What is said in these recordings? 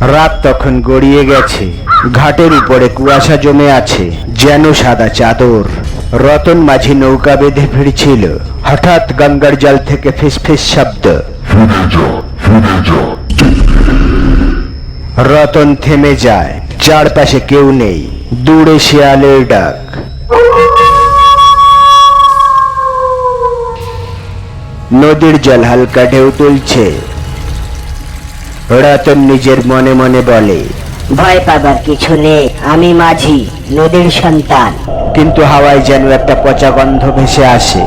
রাত তখন গড়িয়ে গেছে। ঘাটের উপরে কুয়াশা জমে আছে, যেন সাদা চাদর। রতন মাঝি নৌকা বেঁধে ফিরছিল। হঠাৎ গঙ্গার জল থেকে ফিসফিস শব্দ। রতন থেমে যায়, চারপাশে কেউ নেই। দূরে শিয়ালের ডাক। নদীর জল হালকা ঢেউ তুলছে। রতন নিজের মনে মনে বলে ভয় পাবার কিছু নেই আমি মাঝি নদীর সন্তান। কিন্তু হাওয়ায় যেন একটা পচা গন্ধ ভেসে আসে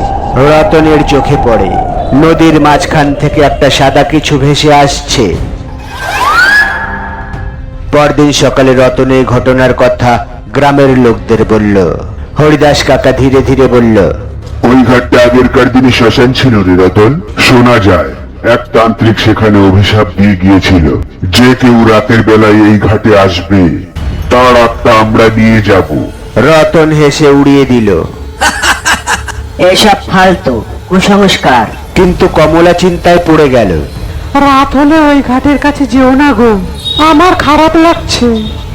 রতনের চোখে পড়ে। নদীর মাঝখান থেকে একটা সাদা কিছু ভেসে আসছে। পরদিন সকালে রতনের ঘটনার কথা গ্রামের লোকদের বলল। হরিদাস কাকা ধীরে ধীরে বলল ওই ঘাটটা আগেরকার দিনে শ্মশান ছিল রে রতন শোনা যায়। এক তান্ত্রিক সেখানে অভিশাপ দিয়ে গিয়েছিল। যে কেউ রাতের বেলায় এই ঘাটে আসবে তার আত্মা আমরা নিয়ে যাব। রতন হেসে উড়িয়ে দিল। এসব ফালতু কুসংস্কার। কিন্তু কমলা চিন্তায় পড়ে গেল। রাত হলে ওই ঘাটের কাছে যেও না গো আমার খারাপ লাগছে।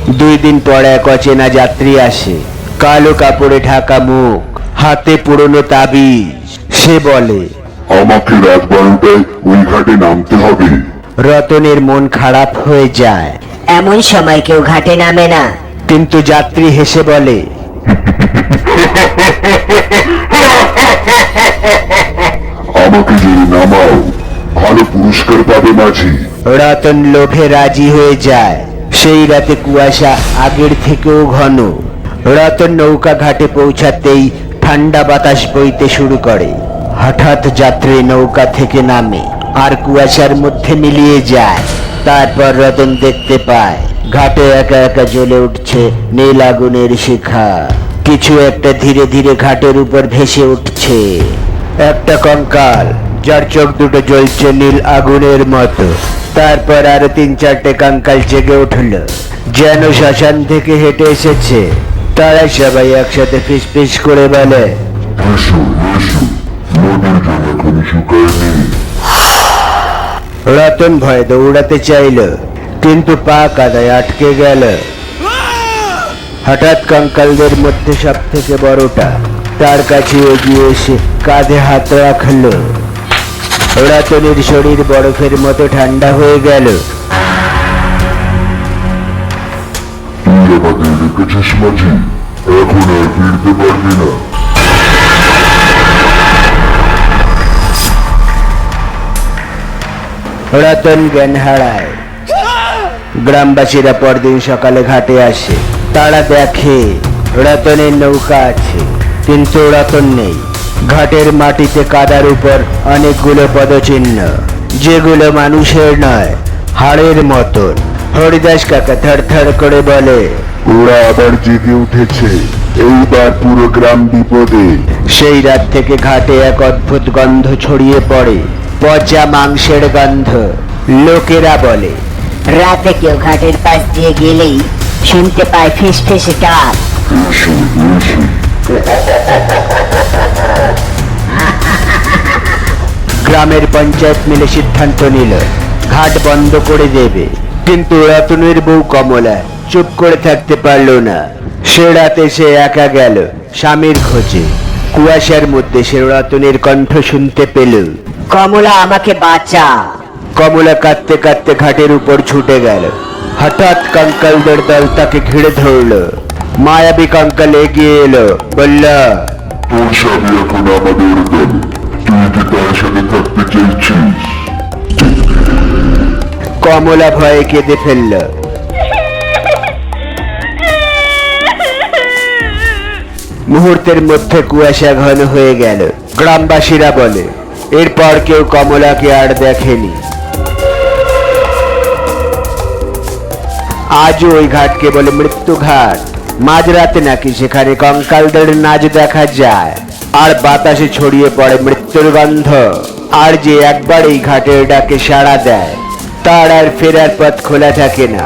দুই দিন পর এক অচেনা যাত্রী আসে। কালো কাপড়ে ঢাকা মুখ হাতে পুরনো তাবিজ। সে বলে আমাকে রাত বারোটায় ওই ঘাটে নামতে হবে। রতনের মন খারাপ হয়ে যায়। এমন সময় কেউ ঘাটে নামে না। কিন্তু যাত্রী হেসে বলে আমাকে যদি নামাও ভালো পুরস্কার পাবে মাঝি। রতন লোভে রাজি হয়ে যায়। সেই রাতে কুয়াশা আগের থেকেও ঘন। রতন নৌকা ঘাটে পৌঁছাতেই ঠান্ডা বাতাস বইতে শুরু করে। হঠাৎ যাত্রী নৌকা থেকে নামে আর কুয়াশার মধ্যে মিলিয়ে যায়। তারপর রতন দেখতে পায়, ঘাটে একা একা জ্বলে উঠছে নীল আগুনের শিখা। কিছু একটা ধীরে ধীরে ঘাটের উপর ভেসে উঠছে। একটা কঙ্কাল, যার চোখ দুটো জ্বলছে নীল আগুনের মতো। তারপর আরও তিন চারটে কঙ্কাল জেগে উঠল। যেন শ্মশান থেকে হেঁটে এসেছে। তারা সবাই একসাথে ফিস ফিস করে বলে রতন ভয় দৌড়াতে চাইল কিন্তু পা কাদায় আটকে গেল। হঠাৎ কঙ্কালদের মধ্যে সব থেকে বড়টা তার কাছে এগিয়ে এসে কাঁধে হাত রাখল। রতনের শরীর বরফের মতো ঠান্ডা হয়ে গেল। তুই আমাদের রেখেছিস মাঝি এখন আর ফিরতে পারবি না। রতন জ্ঞান হারায়। গ্রামবাসীরা পরদিন সকালে ঘাটে আসে। তারা দেখে রতনের নৌকা আছে কিন্তু রতন নেই। ঘাটের মাটিতে কাদার উপর অনেকগুলো পদচিহ্ন যেগুলো মানুষের নয় হাড়ের মতন। হরিদাস কাকা থর থর করে বলে ওরা আবার জেগে উঠেছে। এইবার পুরো গ্রাম বিপদে। সেই রাত থেকে ঘাটে এক অদ্ভুত গন্ধ ছড়িয়ে পড়ে। পচা মাংসের গন্ধ। লোকেরা বলে রাতে কেউ ঘাটের পাশ দিয়ে গেলেই শুনতে পায় ফিস ফিস ডাক গ্রামের পঞ্চায়েত মিলে সিদ্ধান্ত নিল ঘাট বন্ধ করে দেবে। কিন্তু রতনের বউ কমলা চুপ করে থাকতে পারল না। সে রাতে সে একা গেল স্বামীর খোঁজে। কুয়াশার মধ্যে সে রতনের কণ্ঠ শুনতে পেল। কমলা আমাকে বাঁচা। কমলা কাঁদতে কাঁদতে ঘাটের উপর ছুটে গেল। হঠাৎ কঙ্কালদের দল তাকে ঘিরে ধরল। মায়াবী কঙ্কাল এগিয়ে এলো বলল তোর স্বামী এখন আমাদের দলে। তুই কি তার সাথে থাকতে চাইছিস? কমলা ভয়ে কেঁদে ফেলল। মুহূর্তের মধ্যে কুয়াশা ঘন হয়ে গেল। গ্রামবাসীরা বলে এরপর কেউ কমলাকে আর দেখেনি। আজও ওই ঘাটকে বলে মৃত্যু ঘাট। মাঝরাতে নাকি সেখানে কঙ্কালদের নাচ দেখা যায়। আর বাতাসে ছড়িয়ে পড়ে মৃত্যুর গন্ধ। আর যে একবার এই ঘাটের ডাকে সাড়া দেয়, তার আর ফেরার পথ খোলা থাকে না।